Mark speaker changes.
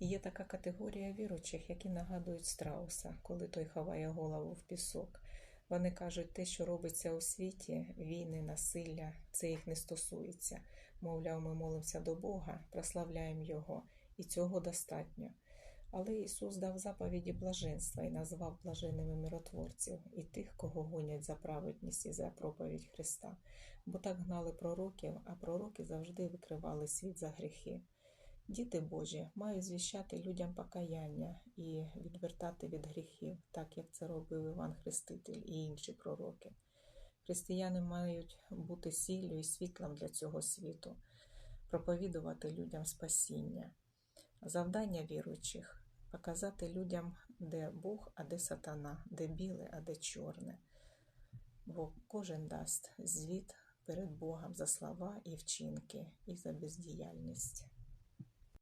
Speaker 1: Є така категорія віручих, які нагадують страуса, коли той ховає голову в пісок. Вони кажуть, те, що робиться у світі, війни, насилля, це їх не стосується. Мовляв, ми молимося до Бога, прославляємо Його, і цього достатньо. Але Ісус дав заповіді блаженства і назвав блаженними миротворців і тих, кого гонять за праведність і за проповідь Христа. Бо так гнали пророків, а пророки завжди викривали світ за гріхи. Діти Божі мають звіщати людям покаяння і відвертати від гріхів, так як це робив Іван Хреститель і інші пророки. Християни мають бути сіллю і світлом для цього світу, проповідувати людям спасіння. Завдання віруючих показати людям, де Бог, а де сатана, де біле, а де чорне. Бо кожен дасть звіт перед Богом за слова і вчинки, і за бездіяльність.